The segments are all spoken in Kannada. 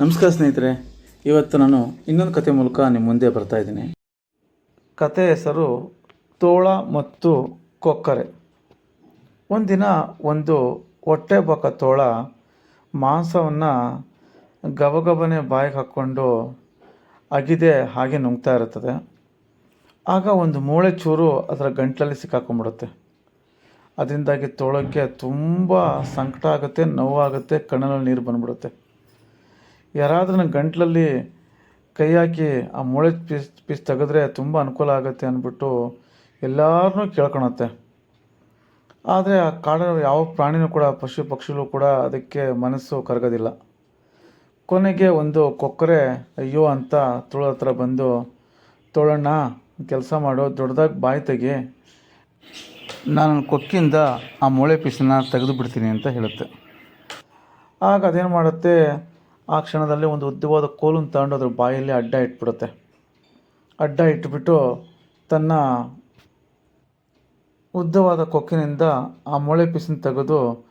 ನಮಸ್ಕಾರ ಸ್ನೇಹಿತರೆ, ಇವತ್ತು ನಾನು ಇನ್ನೊಂದು ಕತೆ ಮೂಲಕ ನಿಮ್ಮ ಮುಂದೆ ಬರ್ತಾ ಇದ್ದೀನಿ. ಕತೆ ಹೆಸರು ತೋಳ ಮತ್ತು ಕೊಕ್ಕರೆ. ಒಂದಿನ ಒಂದು ಹೊಟ್ಟೆ ಬಕ ತೋಳ ಮಾಂಸವನ್ನು ಗಬಗಬನೆ ಬಾಯಿಗೆ ಹಾಕ್ಕೊಂಡು ಅಗಿದೆ ಹಾಗೆ ನುಂಗ್ತಾ ಇರುತ್ತದೆ. ಆಗ ಒಂದು ಮೂಳೆ ಚೂರು ಅದರ ಗಂಟಲಲ್ಲಿ ಸಿಕ್ಕಾಕೊಂಡ್ಬಿಡುತ್ತೆ. ಅದರಿಂದಾಗಿ ತೋಳಕ್ಕೆ ತುಂಬ ಸಂಕಟ ಆಗುತ್ತೆ, ನೋವಾಗುತ್ತೆ, ಕಣ್ಣಲ್ಲಿ ನೀರು ಬಂದ್ಬಿಡುತ್ತೆ. ಯಾರಾದ್ರೂ ಗಂಟ್ಲಲ್ಲಿ ಕೈ ಹಾಕಿ ಆ ಮೂಳೆ ಪೀಸ್ ಪೀಸ್ ತೆಗೆದ್ರೆ ತುಂಬ ಅನುಕೂಲ ಆಗುತ್ತೆ ಅಂದ್ಬಿಟ್ಟು ಎಲ್ಲರನ್ನೂ ಕೇಳ್ಕೊಳತ್ತೆ. ಆದರೆ ಆ ಕಾಡಿನ ಯಾವ ಪ್ರಾಣಿನೂ ಕೂಡ, ಪಶು ಪಕ್ಷಿಗಳು ಕೂಡ ಅದಕ್ಕೆ ಮನಸ್ಸು ಕರಗೋದಿಲ್ಲ. ಕೊನೆಗೆ ಒಂದು ಕೊಕ್ಕರೆ, ಅಯ್ಯೋ ಅಂತ ತುಳ ಹತ್ರ ಬಂದು, ತೋಳಣ್ಣ, ಕೆಲಸ ಮಾಡು, ದೊಡ್ಡದಾಗಿ ಬಾಯಿ ತೆಗಿ. ನಾನು ಕೊಕ್ಕಿಂದ ಆ ಮೂಳೆ ಪೀಸನ್ನ ತೆಗೆದು ಬಿಡ್ತೀನಿ ಅಂತ ಹೇಳುತ್ತೆ. ಆಗ ಅದೇನು ಮಾಡುತ್ತೆ ಆ ಕ್ಷಣದಲ್ಲಿ ಒಂದು ಉದ್ದವಾದ ಕೋಲನ್ನು ತಗೊಂಡು ಅದ್ರ ಬಾಯಲ್ಲಿ ಅಡ್ಡ ಇಟ್ಬಿಡುತ್ತೆ. ಅಡ್ಡ ಇಟ್ಬಿಟ್ಟು ತನ್ನ ಉದ್ದವಾದ ಕೊಕ್ಕಿನಿಂದ ಆ ಮೊಳೆ ಪೀಸನ್ನು ತೆಗೆದು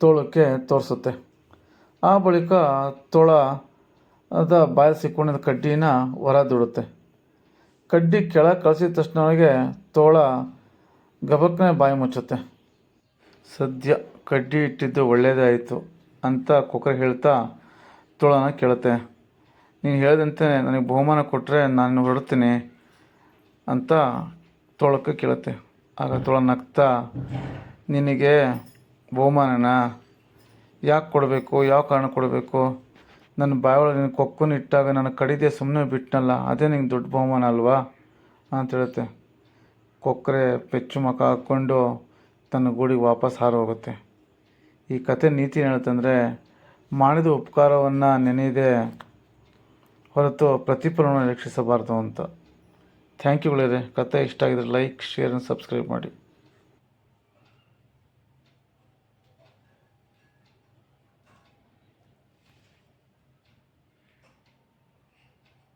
ತೋಳಕ್ಕೆ ತೋರಿಸುತ್ತೆ. ಆ ಬಳಿಕ ತೋಳ ಅದ ಬಾಯಲ್ಲಿ ಸಿಕ್ಕೊಂಡಿದ್ದ ಕಡ್ಡಿನ ಹೊರ ದುಡುತ್ತೆ. ಕಡ್ಡಿ ಕೆಳಗೆ ಕಳಿಸಿದ ತಕ್ಷಣವೇ ತೋಳ ಗಬಕ್ಕನೆ ಬಾಯಿ ಮುಚ್ಚುತ್ತೆ. ಸದ್ಯ ಕಡ್ಡಿ ಇಟ್ಟಿದ್ದು ಒಳ್ಳೆಯದೇ ಆಯಿತು ಅಂತ ಕೊಕ್ಕರೆ ಹೇಳ್ತಾ ತೋಳನ ಕೇಳುತ್ತೆ. ನೀನು ಹೇಳಿದಂತೆ ನನಗೆ ಬಹುಮಾನ ಕೊಟ್ಟರೆ ನಾನು ಹೊರಡ್ತೀನಿ ಅಂತ ತೋಳಕ್ಕೆ ಕೇಳುತ್ತೆ. ಆಗ ತೋಳ ನಗ್ತಾ, ನಿನಗೆ ಬಹುಮಾನನ ಯಾಕೆ ಕೊಡಬೇಕು, ಯಾವ ಕಾರಣ ಕೊಡಬೇಕು? ನನ್ನ ಬಾಯೊಳಗೆ ನಿನ್ನ ಕೊಕ್ಕನ್ನು ಇಟ್ಟಾಗ ನಾನು ಕಡಿದೆ ಸುಮ್ಮನೆ ಬಿಟ್ಟನಲ್ಲ ಅದೇ ನಿಂಗೆ ದೊಡ್ಡ ಬಹುಮಾನ ಅಲ್ವಾ? ಅಂತ ಹೇಳುತ್ತೆ. ಕೊಕ್ಕರೆ ಪೆಚ್ಚು ಮುಖ ಹಾಕ್ಕೊಂಡು ತನ್ನ ಗೂಡಿಗೆ ವಾಪಸ್ ಹೋಗುತ್ತೆ ಈ ಕತೆ ನೀತಿ ಏನು ಹೇಳುತ್ತಂದರೆ ಮಾಡಿದ ಉಪಕಾರವನ್ನು ನೆನೆಯದೆ ಹೊರತು ಪ್ರತಿಫಲವನ್ನು ನಿರೀಕ್ಷಿಸಬಾರ್ದು ಅಂತ. ಥ್ಯಾಂಕ್ ಯು ಕತೆ ಇಷ್ಟ ಆಗಿದ್ರೆ ಲೈಕ್ ಶೇರ್ ಸಬ್ಸ್ಕ್ರೈಬ್ ಮಾಡಿ.